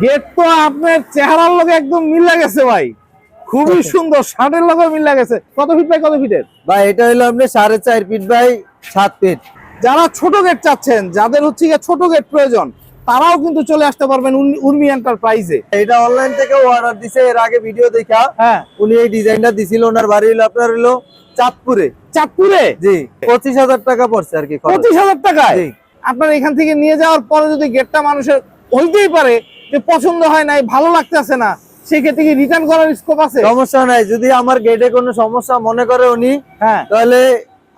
Gate তো আপনার চেহারার লগে একদম মিল গেছে ভাই। খুবই সুন্দর শার্টের লগে মিল গেছে। কত ফিট বাই কত ফিটের ভাই এটা হলো আপনার সাড়ে চার ফিট বাই সাত ফিট যারা ছোট গেট চাচ্ছেন যাদের হচ্ছে গিয়ে ছোট গেট প্রয়োজন তারাও কিন্তু চলে আসতে পারবেন উর্মি- এন্টারপ্রাইজে এটা অনলাইন থেকে অর্ডার দিছে এর আগে ভিডিও দেখা। হ্যাঁ। উনি এই ডিজাইনটা দিছিল ওনার বাড়ি হলো আপনার হলো চাঁদপুরে। চাঁদপুরে? জি পঁচিশ হাজার টাকা পড়ছে আর কি পঁচিশ হাজার টাকায়? আপনার এখান থেকে নিয়ে যাওয়ার পরে যদি গেটটা মানুষের হইতেই পারে যে পছন্দ হয় নাই ভালো লাগতেছে না সেক্ষেত্রে কি রিটার্ন করার স্কোপ আছে? সমস্যা নাই যদি আমার গেটে কোনো সমস্যা মনে করে উনি হ্যাঁ। তাহলে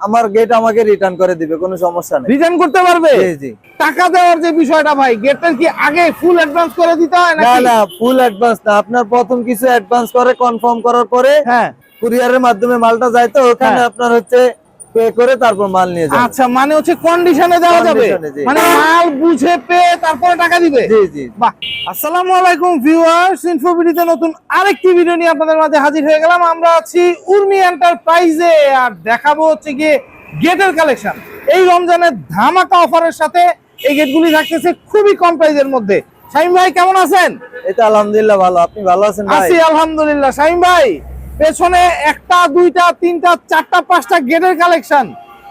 আমার গেট আমাকে রিটার্ন করে দিবে কোনো সমস্যা নেই। রিটার্ন করতে পারবে? জি জি। টাকা দেওয়ার যে বিষয়টা ভাই গেটের কি আগে ফুল অ্যাডভান্স করে দিতে হয় না না ফুল অ্যাডভান্স না। আপনার প্রথম কিছু অ্যাডভান্স করে কনফার্ম করার পরে হ্যাঁ। কুরিয়ারের মাধ্যমে মালটা যায় তো ওখানে হ্যাঁ। আপনার হচ্ছে পে করে তারপর মাল নিয়ে যাবে। আচ্ছা মানে হচ্ছে কন্ডিশনে দেওয়া যাবে। মানে মাল বুঝে পেয়ে তারপরে টাকা দিবে? জি জি বাহ। আসসালামু আলাইকুম ভিউয়ার্স ইনফোবিডিতে নতুন আরেকটি ভিডিও নিয়ে আপনাদের মাঝে হাজির হয়ে গেলাম। আমরা আছি উর্মি এন্টারপ্রাইজে আর দেখাবো হচ্ছে গিয়ে গেটের কালেকশন। এই রমজানের ধামাকা অফারের সাথে এই গেটগুলি থাকতেছে খুবই কম প্রাইজের মধ্যে। শাহিম ভাই কেমন আছেন? এটা আলহামদুলিল্লাহ ভালো। আপনি ভালো আছেন ভাই? আছি আলহামদুলিল্লাহ। শাহিম ভাই? পেছনে একটা দুইটা তিনটা চারটা পাঁচটা গেটের কালেকশন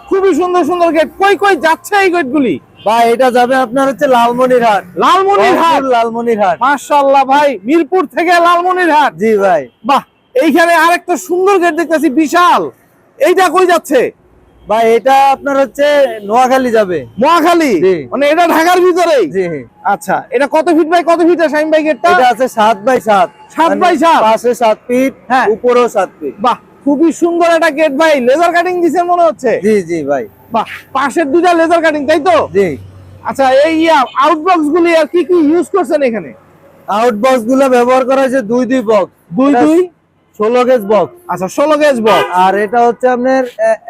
খুবই সুন্দর সুন্দর গেট। কই কই যাচ্ছে এই গেটগুলি? ভাই এটা যাবে আপনার হচ্ছে লালমনিরহাট। লালমনিরহাট? লালমনির লালমনিরহাট। মাশাআল্লাহ ভাই মিরপুর থেকে লালমনিরহাট। জি ভাই। বাহ এইখানে আরেকটা সুন্দর গেট দেখতেছি বিশাল। এইটা কই যাচ্ছে? ভাই এটা আপনার হচ্ছে নোয়াখালী যাবে। জি। মানে এটা ঢাকার ভিতরেই? জি আচ্ছা এটা কত ফিট বাই কত ফিট শাহিম ভাই গেটটা এটা আছে সাত বাই সাত। সাত মানে বাই সাত? পাশে সাত ফিট হ্যাঁ। উপরেও সাত ফিট বাহ খুবই সুন্দর একটা গেট ভাই। লেজার কাটিং দিছে মনে হচ্ছে? জি জি ভাই। বাহ পাশের দুটা লেজার কাটিং তাই তো? জি। আচ্ছা এই আউটবক্স গুলি আর কি কি ইউজ করছেন এখানে? আউটবক্সগুলো ব্যবহার করা হয়েছে দুই দুই বক্স দুই দুই? ষোলো গেজ বক্স আচ্ছা ষোলো গেজ বক্স আর এটা হচ্ছে আপনার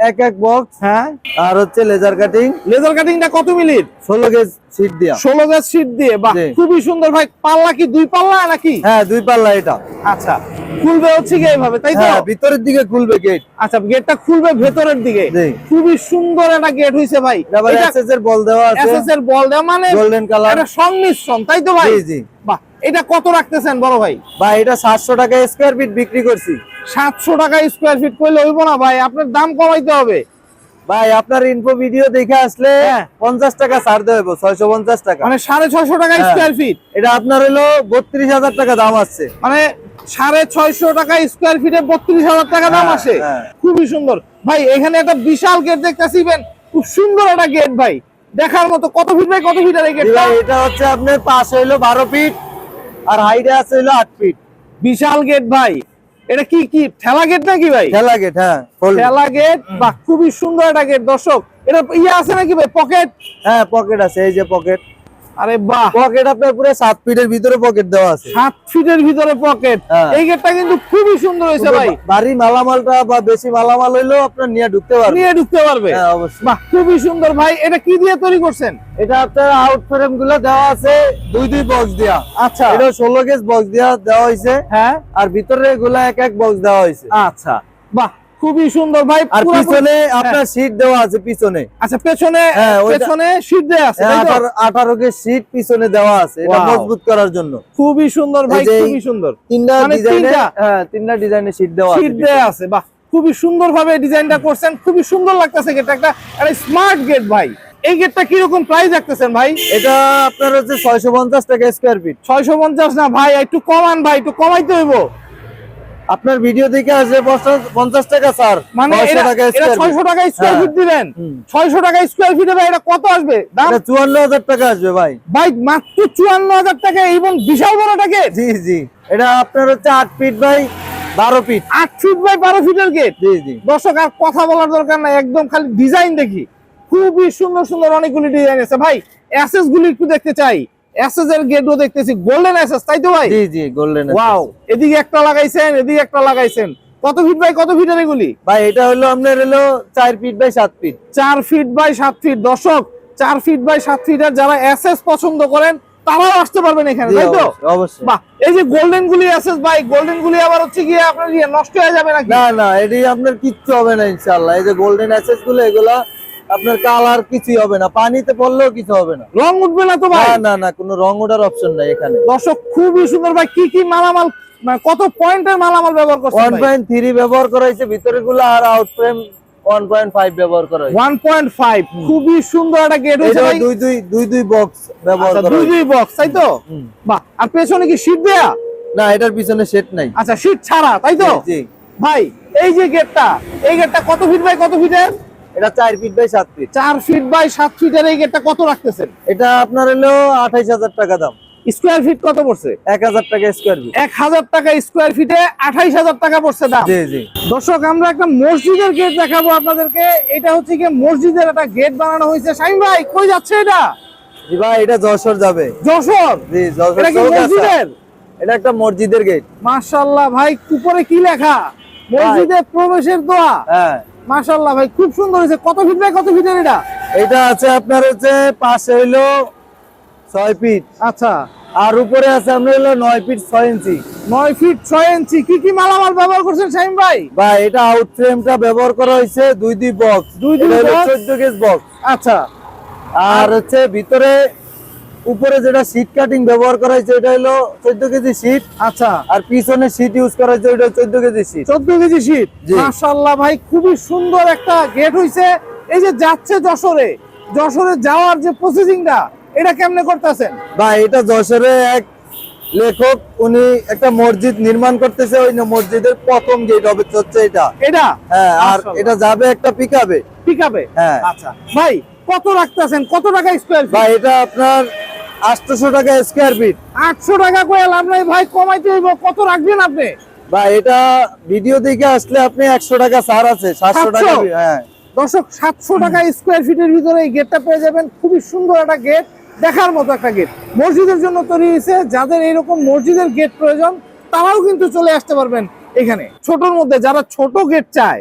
এক এক বক্স হ্যাঁ। আর হচ্ছে লেজার কাটিং লেজার কাটিংটা কত মিনিট? ষোলো গেজ সিট দিয়া। ষোলো গেজ শীট দিয়ে? বাহ খুবই সুন্দর। ভাই পাল্লা কি দুই পাল্লা নাকি? হ্যাঁ দুই পাল্লা এটা। আচ্ছা খুলবে হচ্ছে কি এইভাবে তাই তো? হ্যাঁ ভিতরের দিকে খুলবে গেট আচ্ছা গেটটা খুলবে ভেতরের দিকে। খুবই সুন্দর একটা গেট হইছে ভাই। আবার এসএস এর বল দেওয়া আছে। এসএস এর বল দেওয়া মানে গোল্ডেন কালার এটা সংমিশ্রণ তাই তো ভাই? জি জি। বাহ এটা কত রাখতেছেন বড় ভাই? ভাই এটা সাতশো টাকা স্কোয়ার ফিট বিক্রি করছি। সাতশো টাকা স্কোয়ার ফিট করলে হইব না ভাই আপনার দাম কমাইতে হবে। ভাই আপনার ইনফো ভিডিও দেখে আসলে হ্যাঁ। পঞ্চাশ টাকা ছাড় দেবো ছয়শো পঞ্চাশ টাকা। মানে সাড়ে ছয়শো টাকা। স্কোয়ার ফিট এটা আপনার হলো বত্রিশ হাজার টাকা দাম আসছে। মানে সাড়ে ছয়শো টাকা স্কোয়ার ফিটে বত্রিশ হাজার টাকা দাম হ্যাঁ, আসে। হ্যাঁ। খুবই সুন্দর। ভাই এখানে একটা বিশাল গেট দেখতেছিবেন খুব সুন্দর একটা গেট ভাই। দেখার মতো কত ফিট ভাই কত ফিট আর এই ভাই এটা হচ্ছে আপনার পাশ হইল বারো ফিট আর হাইটে আছে হলো আট ফিট বিশাল গেট ভাই। এটা কি কি ঠেলা গেট নাকি ভাই? ঠেলা গেট হ্যাঁ ঠেলা গেট বা খুবই সুন্দর একটা গেট দর্শক এটা ইয়ে আছে নাকি ভাই? পকেট হ্যাঁ পকেট আছে এই যে পকেট আরে বাহ। পকেট আপনার পুরো সাত ফিটের ভিতরে পকেট দেওয়া আছে। সাত ফিটের ভিতরে পকেট হ্যাঁ। এই গেটটা কিন্তু খুবই সুন্দর হয়েছে ভাই। বাড়ি মালামালটা বা বেশি মালামাল হইলেও আপনার নিয়ে ঢুকতে পারবে। নিয়ে ঢুকতে পারবে। হ্যাঁ অবশ্যই। বাহ খুবই সুন্দর ভাই। এটা কি দিয়ে তৈরি করছেন? এটা আপনার আউট ফ্রেমগুলো দেওয়া আছে দুই দুই বক্স দিয়া। আচ্ছা। এটা ষোলো গেজ বক্স দিয়া দেওয়া হয়েছে হ্যাঁ। আর ভিতরে এগুলা এক এক বক্স দেওয়া হয়েছে আচ্ছা। বাহ খুবই সুন্দর। ভাই আর পিছনে হ্যাঁ। আপনার সিট দেওয়া আছে পিছনে। আচ্ছা পেছনে হ্যাঁ, পেছনে শীট দেয়া আছে তাই তো? আঠারো- আঠারো কে সিট পিছনে দেওয়া আছে এটা মজবুত করার জন্য। খুবই সুন্দর ভাই খুবই সুন্দর। তিনটা ডিজাইনে হ্যাঁ তিনটা ডিজাইনের সিট দেওয়া আছে শীট দেয়া আছে বাহ খুবই সুন্দর ভাবে ডিজাইনটা করছেন খুবই সুন্দর লাগতেছে গেটটা একটা একটা স্মার্ট গেট ভাই। এই গেটটা কীরকম প্রাইস রাখতেছেন ভাই? এটা আপনার হচ্ছে ছয়শো পঞ্চাশ টাকা স্কোয়ার ফিট ছয়শো পঞ্চাশ না ভাই একটু কমান ভাই একটু কমাইতে হইব। আপনার ভিডিও দেখে আসবে পঞ্চাশ টাকা স্যার। মানে ছয়শো টাকা স্কোয়ার টাকা। ফিট দিলেন ছয়শো টাকা স্কোয়ার ফিটে ভাই এটা কত আসবে? চুয়ান্ন হাজার টাকা আসবে ভাই। ভাই মাত্র চুয়ান্ন হাজার টাকা এবং বিশাল বড় গেট জি জি। এটা আপনার হচ্ছে আট ফিট ভাই বারো ফিট আট ফিট বাই বারো ফিটের গেট জি জি। দর্শক আর কথা বলার দরকার নাই একদম খালি ডিজাইন দেখি। খুবই সুন্দর সুন্দর অনেকগুলি ডিজাইন আছে। ভাই অ্যাসেস গুলি একটু দেখতে চাই। এর গেটও দেখতেছি গোল্ডেন অ্যাসেস তাই তো ভাই? জি জি গোল্ডেন ওয়াও এদিকে একটা লাগাইছেন এদিকে একটা লাগাইছেন। কত ফিট বাই কত ফিটের এগুলি? ভাই এটা হলো আপনার হলো চার ফিট বাই সাত ফিট চার ফিট বাই সাত ফিট দর্শক চার ফিট বাই সাত ফিটের যারা অ্যাসেস পছন্দ করেন তারাও আসতে পারবেন এখানে তাই তো? অবশ্যই, বাহ এই যে গোল্ডেন গুলি অ্যাসেস ভাই গোল্ডেন গুলি আবার হচ্ছে গিয়ে আপনার ইয়ে নষ্ট হয়ে যাবে নাকি? না না এটি আপনার কিচ্ছু হবে না ইনশাল্লাহ এই যে গোল্ডেন অ্যাসেসগুলো এগুলা আপনার কালার কিছুই হবে না পানিতে পড়লেও কিছু হবে না। রং উঠবে না তো না ভাই? না না কোনো রং ওঠার অপশন নাই এখানে। দর্শক খুবই সুন্দর ভাই কি কি মালামাল মানে কত পয়েন্টের মালামাল ব্যবহার পয়েন্ট থ্রি ব্যবহার করা হয়েছে ভিতরে গুলো আর out frame one point five ব্যবহার করা হয়েছে ওয়ান পয়েন্ট ফাইভ খুবই সুন্দর একটা গেট হয়েছে ভাই। দুই দুই দুই দুই বক্স ব্যবহার আচ্ছা করা দুই দুই বক্স তাই তো। বাহ আর পেছনে কি শীট দেয়া? না এটার পিছনে সেট নাই। আচ্ছা শীট ছাড়া তাই তো? জি, জি। ভাই এই যে গেটটা এই গেটটা কত ফিট বাই কত ফিটের এটা চার ফিট বাই সাত ফিট চার ফিট বাই সাত ফিটের এই গেটটা কত রাখতেছেন? এটা আপনার হলো আঠাইশ হাজার টাকা দাম। স্কোয়ার ফিট কত পড়ছে? এক হাজার টাকা স্কোয়ার ফিট এক হাজার টাকা স্কোয়ার ফিটে আঠাইশ হাজার টাকা পড়ছে দাম। জি জি। দর্শক আমরা একটা মসজিদের গেট দেখাবো আপনাদেরকে। এটা হচ্ছে কি মসজিদের একটা গেট বানানো হয়েছে। শাহিন ভাই কই যাচ্ছে এটা? জি ভাই এটা যশোর যাবে। যশোর? জি যশোর এটা কি মসজিদের? এটা একটা মসজিদের গেট মাশাল্লাহ ভাই উপরে কি লেখা? মসজিদের প্রবেশের দোয়া। হ্যাঁ। মাশাল্লাহ ভাই খুব সুন্দর হয়েছে। কত ফিট বাই কত ফিটের এটা? এটা আছে আপনার হচ্ছে পাশে হইল ছয় ফিট আচ্ছা। আর উপরে আছে আপনার হলো নয় ফিট ছয় ইঞ্চি। নয় ফিট ছয় ইঞ্চি। কি কি মালামাল ব্যবহার করছেন শাহিন ভাই? ভাই এটা আউট ফ্রেমটা ব্যবহার করা হয়েছে দুই দুই বক্স দুই দুই box? চোদ্দ গেজ বক্স আচ্ছা। আর হচ্ছে ভিতরে উপরে যেটা সিট কাটিং ব্যবহার করা হয়েছে এটা হলো চোদ্দ কেজি শীট আচ্ছা। আর পিছনে শীট ইউজ করা হয়েছে ওইটা চোদ্দ কেজি শীট চোদ্দ কেজি শীত জি। মাশাল্লাহ ভাই খুবই সুন্দর একটা গেট হইছে। এই যে যাচ্ছে যশোরে যশোরে যাওয়ার যে প্রসেসিংটা এটা কেমনে করতেছেন? বা এটা যশোরে এক লেখক উনি একটা মসজিদ নির্মাণ করতেছে ওই মসজিদের প্রথম গেট হবে হচ্ছে এটা। এটা? হ্যাঁ আর এটা যাবে একটা পিকাবে আছে হ্যাঁ। আচ্ছা। ভাই কত রাখতেছেন? কত টাকা স্কোয়ার ফিট এটা আপনার আটশোশো টাকা স্কোয়ার ফিট আটশো টাকা করে লাভ নাই ভাই কমাইতে হইব কত রাখবেন আপনি? বা এটা ভিডিও দেখে আসলে আপনি একশো টাকা ছাড় আছে সাতশো টাকা হ্যাঁ। দর্শক সাতশো টাকা স্কোয়ার ফিটের ভিতরে এই গেটটা পেয়ে যাবেন। খুবই সুন্দর একটা গেট দেখার মতো একটা গেট মসজিদের জন্য তৈরি হয়েছে যাদের এইরকম মসজিদের গেট প্রয়োজন তারাও কিন্তু চলে আসতে পারবেন এখানে। ছোটর মধ্যে যারা ছোট গেট চায়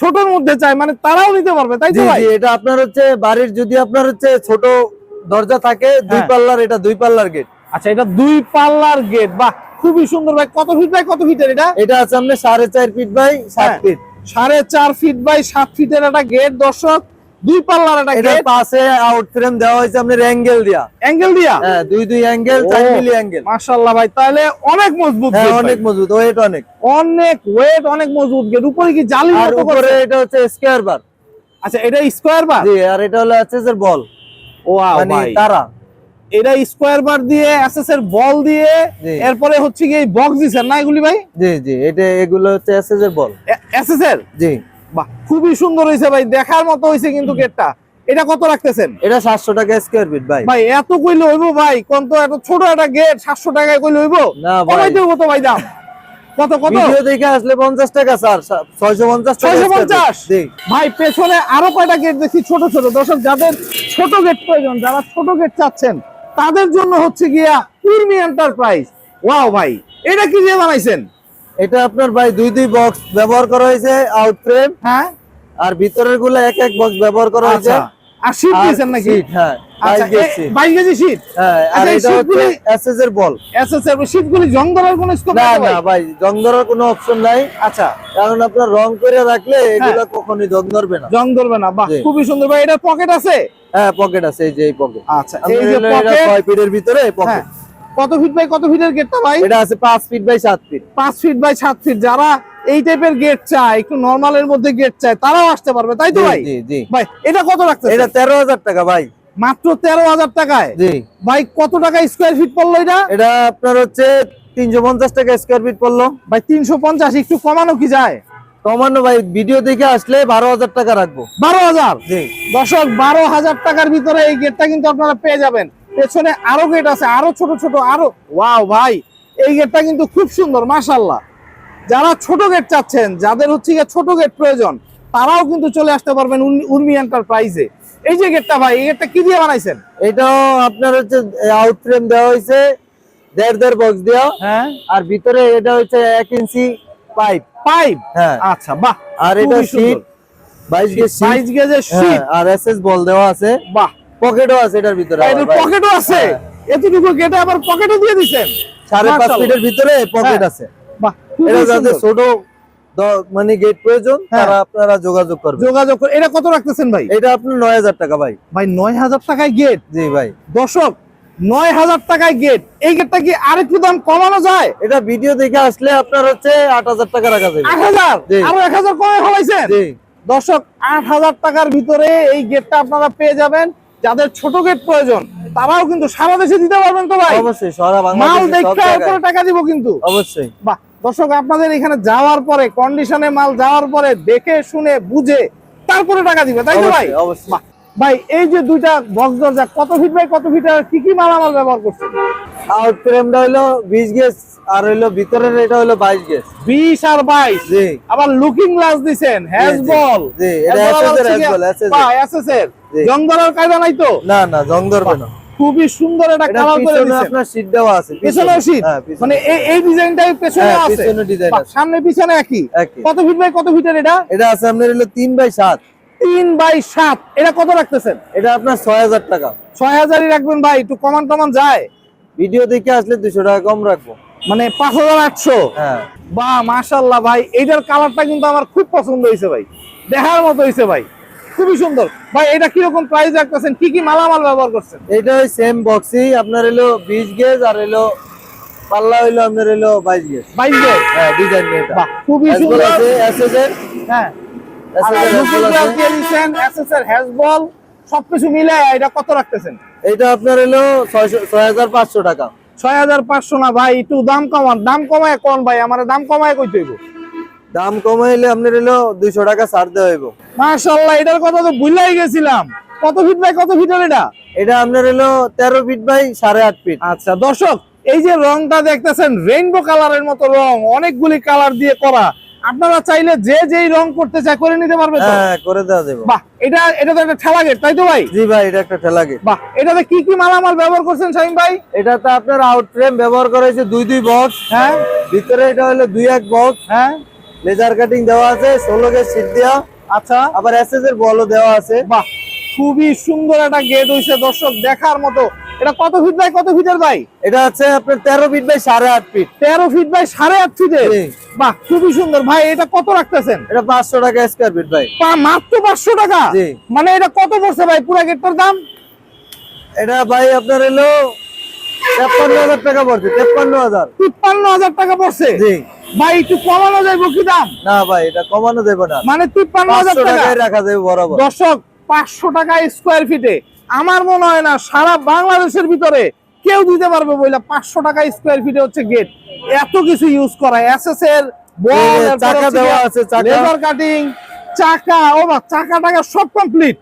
ছোটর মধ্যে চায় মানে তারাও নিতে পারবে তাই তো ভাই? এটা আপনার হচ্ছে বাড়ির যদি আপনার হচ্ছে ছোট দরজা থাকে দুই হ্যাঁ। পাল্লার এটা দুই পাল্লার গেট আচ্ছা এটা দুই পাল্লার গেট বাহ খুবই সুন্দর ভাই। কত ফিট বাই কত ফিটের এটা? এটা আছে আপনার সাড়ে চার ফিট বাই সাত হ্যাঁ। ফিট সাড়ে চার ফিট বাই সাত ফিটের একটা গেট দর্শক। দুই পাল্লার একটা গেট পাশে আউট ফ্রেম দেওয়া হয়েছে আপনার অ্যাঙ্গেল দিয়া। অ্যাঙ্গেল দিয়া? হ্যাঁ দুই দুই অ্যাঙ্গেল চার মিলি অ্যাঙ্গেল মাশাআল্লাহ ভাই তাহলে অনেক মজবুত হ্যাঁ অনেক মজবুত ওয়েট অনেক। অনেক ওয়েট অনেক মজবুত গেট উপরে কি জালি আর মতো উপরে করে এটা হচ্ছে স্কোয়ার বার আচ্ছা এটা স্কোয়ার বার জি আর এটা হলো এসএস এর বল মানে তারা। এটা স্কোয়ার বার দিয়ে এসএস এর বল দিয়ে এরপরে হচ্ছে কি বক্স দিছেন না এগুলি ভাই? জি জি এটা এগুলো হচ্ছে এসএস এর বল এসএস এর? জি। বাহ খুবই সুন্দর হয়েছে ভাই দেখার মতো হয়েছে কিন্তু গেটটা এটা কত রাখতেছেন? এটা সাতশো টাকা স্কোয়ার ফিট ভাই। ভাই এত কইলে হইব ভাই কোন তো এত ছোট একটা গেট সাতশো টাকায় কইলে হইবো? না ভাই। কমাইতে হইব তো ভাই দাম। কত কত? ভিডিও দেখে আসলে পঞ্চাশ টাকা স্যার। ছয়শো পঞ্চাশ টাকা ছয়শো square feet। পঞ্চাশ জি ভাই পেছনে আরও কয়টা গেট দেখি ছোট ছোট। দর্শক যাদের ছোট গেট প্রয়োজন যারা ছোট গেট চাচ্ছেন তাদের জন্য হচ্ছে গিয়া উর্মি এন্টারপ্রাইজ ওয়াও ভাই। এটা কি দিয়ে বানাইছেন? এটা আপনার ভাই দুই দুই বক্স ব্যবহার করা হয়েছে আউট ফ্রেম হ্যাঁ। আর ভিতরেরগুলো এক এক বক্স ব্যবহার করা হয়েছে। আচ্ছা। আর শীট দিয়েছেন নাকি? হ্যাঁ। আচ্ছা হ্যাঁ আচ্ছা, এটা এর এর আচ্ছা। কারণ আপনার রং করে রাখলে এগুলো কখনোই জং ধরবে না। জং ধরবে না। খুবই সুন্দর। ভাই এটার পকেট আছে? হ্যাঁ পকেট আছে এই যে এই পকেট আচ্ছা এই যে ছয় ফিটের ভিতরে হ্যাঁ। পকেট কত ফিট বাই কত ফিটের গেটটা ভাই? এটা আছে feet by feet feet by feet যারা এই টাইপের গেট চায় একটু নর্মালের মধ্যে গেট চায় তারাও আসতে পারবে তাই তো ভাই? জি জি। ভাই এটা কত রাখতে এটা তেরো হাজার টাকা ভাই। মাত্র তেরো হাজার টাকায়। জি। ভাই কত টাকা স্কোয়ার ফিট পড়ল এটা? এটা আপনার হচ্ছে তিনশো পঞ্চাশ টাকা স্কোয়ার ফিট পড়ল। ভাই তিনশো পঞ্চাশ একটু কমানো কি যায়? কমানো ভাই ভিডিও দেখে আসলে বারো হাজার টাকা রাখব। বারো হাজার? জি। দশক বারো হাজার টাকার ভিতরে এই গেটটা কিন্তু আপনারা পেয়ে যাবেন। পেছনে আরও গেট আছে আরও ছোট ছোট আরও। ওয়াও ভাই এই গেটটা কিন্তু খুব সুন্দর মাশাল্লাহ যারা ছোট গেট চাচ্ছেন যাদের হচ্ছে গিয়ে ছোট গেট প্রয়োজন তারাও কিন্তু চলে আসতে পারবেন উর্মি এন্টারপ্রাইজে এই যে গেটটা ভাই এই গেটটা কি দিয়ে বানাইছেন? এটাও আপনার হচ্ছে আউট ফ্রেম দেওয়া হয়েছে দেড় দেড় বক্স দেওয়া হ্যাঁ। আর ভিতরে এটা হচ্ছে এক ইঞ্চি পাইপ পাইপ হ্যাঁ। আচ্ছা বাহ আর এটা। শীট বাইশ গেজ শীট বাইশ গেজের হ্যাঁ, শীট আর এসএস বল দেওয়া আছে। বাহ। পকেটও আছে এটার ভিতরে। পকেটও আছে? হ্যাঁ। এতটুকু গেটে আবার পকেটও দিয়ে দিছেন? সাড়ে পাঁচ। ফিটের ভিতরে পকেট হ্যাঁ। আছে। বাহ এটা যাতে ছোট মানে গেট প্রয়োজন হ্যাঁ। তারা আপনারা যোগাযোগ করবেন। যোগাযোগ এটা কত রাখতেছেন ভাই? এটা আপনার নয় হাজার টাকা ভাই। ভাই নয় হাজার টাকায় গেট জি ভাই। দর্শক নয় হাজার টাকায় গেট এই গেটটা কি আরেকটু দাম কমানো যায়? এটা ভিডিও দেখে আসলে আপনার হচ্ছে আট হাজার টাকা রাখা যাবে। আট হাজার। আরও এক হাজার কমে ফেলাইছেন? জি। দর্শক আট হাজার টাকার ভিতরে এই গেটটা আপনারা পেয়ে যাবেন। যাদের ছোট গেট প্রয়োজন তারাও কিন্তু সারা দেশে দিতে পারবেন তো ভাই? অবশ্যই সারা মাল বাংলাদেশে সব দেখে টাকা দিব কিন্তু। অবশ্যই। বাহ দর্শক আপনাদের এখানে যাওয়ার পরে কন্ডিশনে মাল যাওয়ার পরে দেখে শুনে বুঝে তারপরে টাকা দিবে তাই তো ভাই? অবশ্যই, ভাই এই যে দুইটা বক্স দরজা কত ফিট বাই কত ফিট কি কি মালামাল ব্যবহার করছেন? আউট ফ্রেমটা হলো বিশ গেজ আর হইল ভিতরের এটা হলো বাইশ গেজ। বিশ আর বাইশ? জি। আবার লুকিং গ্লাস দিছেন হ্যাজ বল জি, এটা SS এর Hasball, SS এর। জং। ধরার কায়দা নাই তো? না না জং ধরবে না খুবই সুন্দর একটা কালার করে দিছেন আপনার শীট দেওয়া আছে পেছনে। শীট হ্যাঁ মানে এই এই ডিজাইনটাই পেছনে হ্যাঁ, আছে? পিছনে ডিজাইন আছে। সামনে পিছনে একই? কত ফিট বাই কত ফিটের এটা? এটা আছে আপনার হলো তিন বাই সাত। তিন বাই সাত। এটা কত রাখতেছেন? এটা আপনার ছয় হাজার টাকা। ছয় হাজারই রাখবেন ভাই একটু কমান টমান যায়। ভিডিও দেখে আসলে দুশো টাকা কম রাখব। মানে পাঁচ হাজার আটশো? হ্যাঁ। বা মাশাল্লাহ ভাই এইটার কালারটা কিন্তু আমার খুব পছন্দ হয়েছে ভাই। দেখার মতো হয়েছে ভাই। খুবই সুন্দর। ভাই এটা কীরকম প্রাইস রাখতেছেন? কি কি মালামাল ব্যবহার করছেন? এটা ওই সেম বক্সই আপনার হলো বিশ গেজ আর হলো পাল্লা হইল আপনার হলো বাইশ গেজ বাইশ গেজ হ্যাঁ ডিজাইন এটা। খুবই সুন্দর। আছে এসএস এর হ্যাঁ। SS এর। হ্যাজবল সবকিছু মিলে এটা কত রাখতেছেন? এটা আপনার হলো ছয় হাজার পাঁচশো টাকা। ছয় হাজার পাঁচশো না ভাই একটু দাম কমান। দাম কমায় কোন ভাই? আমার দাম কমায় কই দাম কমাইলে আপনার হলো দুইশো টাকা ছাড় দেওয়া হইব। মাশাল্লাহ এটার কথা তো ভুলাই গেছিলাম। কত ফিট বাই কত ফিটের এটা? এটা আপনার হলো তেরো ফিট বাই সাড়ে আট ফিট আচ্ছা দর্শক এই যে রংটা দেখতেছেন রেইনবো কালারের মতো রং অনেকগুলি কালার দিয়ে করা। আপনারা চাইলে যে যেই রং করতে চায় করে নিতে পারবে হ্যাঁ করে দেওয়া যাবে। বাহ এটা এটা তো একটা ঠেলা গেট তাই তো ভাই? জি ভাই এটা একটা ঠেলা গেট বাহ এটাতে কি কি মালামাল ব্যবহার করছেন শাহিম ভাই? এটাতে আপনার আউট ফ্রেম ব্যবহার করা হয়েছে দুই দুই বক্স হ্যাঁ। ভিতরে এটা হলো দুই এক বক্স হ্যাঁ। লেজার কাটিং দেওয়া আছে ষোলো গেজ সিট দেওয়া আচ্ছা। আবার এসএস এর বলও দেওয়া আছে। বাহ খুবই সুন্দর একটা গেট হইছে দর্শক দেখার মতো। এটা কত ফিট বাই কত ফিটের ভাই? এটা হচ্ছে আপনার তেরো ফিট বাই সাড়ে আট ফিট তেরো ফিট বাই সাড়ে আট ফিটের জি। বাহ খুবই সুন্দর। ভাই এটা কত রাখতেছেন? এটা পাঁচশো টাকা স্কোয়ার ফিট ভাই। মাত্র পাঁচশো টাকা? মানে এটা কত পড়ছে ভাই? পুরো গেটটার দাম? এটা ভাই আপনার হলো তেপ্পান্ন হাজার টাকা পড়ছে তেপ্পান্ন হাজার। তিপ্পান্ন হাজার টাকা পড়ছে? জি। ভাই একটু কমানো যাইব কি দাম? না ভাই এটা কমানো দেবো না। মানে তিপ্পান্ন হাজার পাঁচশো টাকা? টাকায় রাখা যাবে বরাবর। দর্শক পাঁচশো টাকা স্কোয়ার ফিটে আমার মনে হয় না সারা বাংলাদেশের ভিতরে কেউ দিতে পারবে বইলা পাঁচশো টাকা স্কোয়ার ফিটে হচ্ছে গেট এত কিছু ইউজ করা এসএস এর এই চাকা দেওয়া আছে। কাটিং চাকা ও বা চাকা টাকা সব কমপ্লিট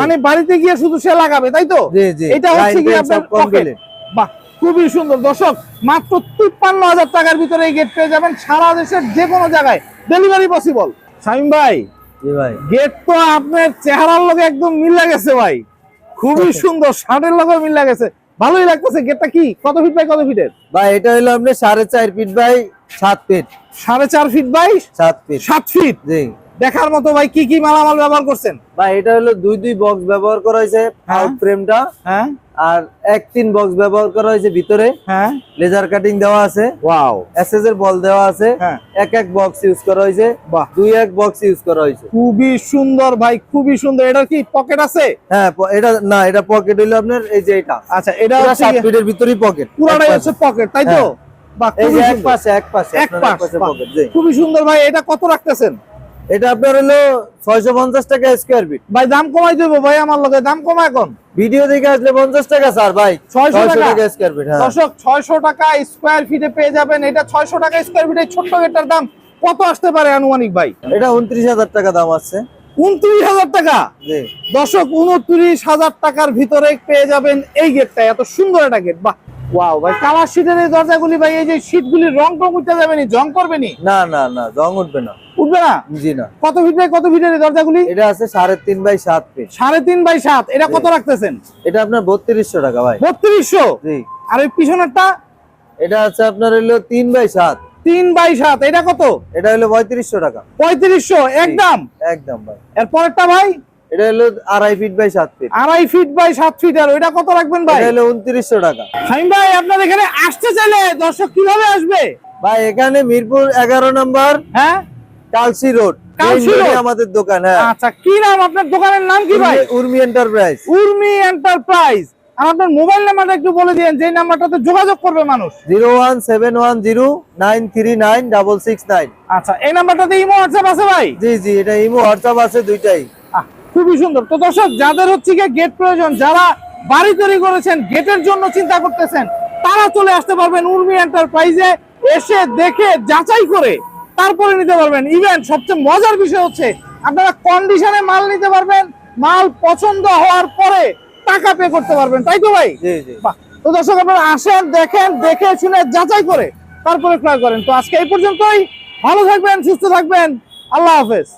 মানে বাড়িতে গিয়ে শুধু সে লাগাবে তাই তো। এটা হচ্ছে কি আপনার। বাহ খুবই সুন্দর। দর্শক মাত্র তিপ্পান্ন হাজার টাকার ভিতরে এই গেট পেয়ে যাবেন সারা দেশের যে কোনো জায়গায়। ডেলিভারি পসিবল শামিম ভাই ভাই। গেট তো আপনার চেহারার লগে একদম মিল গেছে ভাই। খুবই সুন্দর শার্টের লগে মিল গেছে। ভালোই লাগতেছে গেটটা কি? কত ফিট বাই কত ফিটের ভাই এটা হলো আপনি সাড়ে চার ফিট বাই সাত ফিট সাড়ে চার ফিট বাই সাত ফিট সাত ফিট জি। দেখার মতো ভাই কি কি মালামাল ব্যবহার করছেন? ভাই এটা হলো দুই দুই বক্স ব্যবহার করা হয়েছে হ্যাঁ। ফ্রেমটা হ্যাঁ। আর এক তিন বক্স ব্যবহার করা হয়েছে ভিতরে। হ্যাঁ। লেজার কাটিং দেওয়া আছে। ওয়াও এসএস এর বল দেওয়া আছে। হ্যাঁ। এক এক বক্স ইউজ করা হয়েছে। বাহ। দুই এক বক্স ইউজ করা হয়েছে। খুবই সুন্দর ভাই খুবই সুন্দর। এটা কি পকেট আছে? হ্যাঁ এটা না এটা পকেট হলো আপনার এই যে এটা। আচ্ছা এটা হচ্ছে ফিটের ভিতরেই পকেট পুরোটাই হচ্ছে পকেট তাই তো? হ্যাঁ। বাহ এক পাশে এক পাশে এক পাশ পকেট খুবই সুন্দর ভাই এটা কত রাখতেছেন? এটা আপনার হলো ছয়শো পঞ্চাশ টাকা স্কোয়ার ফিট ভাই দাম কমাই দেবো ভাই আমার লগে দাম কমা এখন। ভিডিও দেখে আসলে পঞ্চাশ টাকা স্যার ভাই। 600 টাকা? স্কোয়ার ফিট দর্শক ছয়শো টাকা স্কোয়ার ফিটে পেয়ে যাবেন। এটা ছয়শো টাকা স্কোয়ার ফিটে ছোট্ট গেটটার দাম কত আসতে পারে আনুমানিক ভাই? এটা উনত্রিশ হাজার টাকা দাম আছে। উনত্রিশ হাজার টাকা? দর্শক উনত্রিশ হাজার টাকার ভিতরে পেয়ে যাবেন এই গেটটা এত সুন্দর একটা গেট বাহ। ওয়াও ভাই কালার শীটের এই দরজাগুলি ভাই এই যে শীটগুলি রং টং উঠতে যাবে নি জং করবে নি? না না না জং উঠবে না। উঠবে না? জি না। কত ফিট বাই কত ফিটের এই দরজাগুলি? এটা আছে সাড়ে তিন বাই সাত ফিট সাড়ে তিন বাই সাত এটা কত রাখতেছেন? এটা আপনার বত্রিশশো টাকা ভাই। বত্রিশশো? জি। আর ওই পিছনেরটা? এটা আছে আপনার হলো তিন বাই সাত। তিন বাই সাত এটা কত? এটা হলো পঁয়ত্রিশশো টাকা। পঁয়ত্রিশশো একদম? একদম ভাই। এর পরেরটা ভাই? এটা হলো আড়াই ফিট বাই সাত ফিট আড়াই ফিট বাই সাত ফিট আর ওইটা কত রাখবেন ভাই? এটা হলো উনত্রিশশো টাকা। শামিম ভাই আপনার এখানে আসতে চাইলে দর্শক কীভাবে আসবে? ভাই এখানে মিরপুর এগারো নম্বর হ্যাঁ? কালসি রোড? আমাদের দোকান হ্যাঁ। আচ্ছা কি নাম? আপনার দোকানের নাম কি ভাই? উর্মি- এন্টারপ্রাইজ উর্মি এন্টারপ্রাইজ আর আপনার মোবাইল নাম্বারটা একটু বলে যে নাম্বারটাতে যোগাযোগ করবে মানুষ। Zero one seven one zero nine three nine double six nine. আচ্ছা এই নাম্বারটাতে ইমো হোয়াটসঅ্যাপ আছে ভাই? জি জি এটা ইমো হোয়াটসঅ্যাপ আছে দুইটাই। খুবই সুন্দর। তো দর্শক যাদের হচ্ছে গিয়ে গেট প্রয়োজন যারা বাড়ি তৈরি করেছেন গেটের জন্য চিন্তা করতেছেন তারা চলে আসতে পারবেন উর্মি এন্টারপ্রাইজে এসে দেখে যাচাই করে তারপরে নিতে পারবেন। ইভেন সবচেয়ে মজার বিষয় হচ্ছে আপনারা কন্ডিশনে মাল নিতে পারবেন মাল পছন্দ হওয়ার পরে টাকা পে করতে পারবেন। তাই তো ভাই? জি জি। বাহ। তো দর্শক আপনারা আসেন দেখেন দেখে শুনে যাচাই করে তারপরে ক্রয় করেন। তো আজকে এই পর্যন্তই। ভালো থাকবেন সুস্থ থাকবেন। আল্লাহ হাফেজ।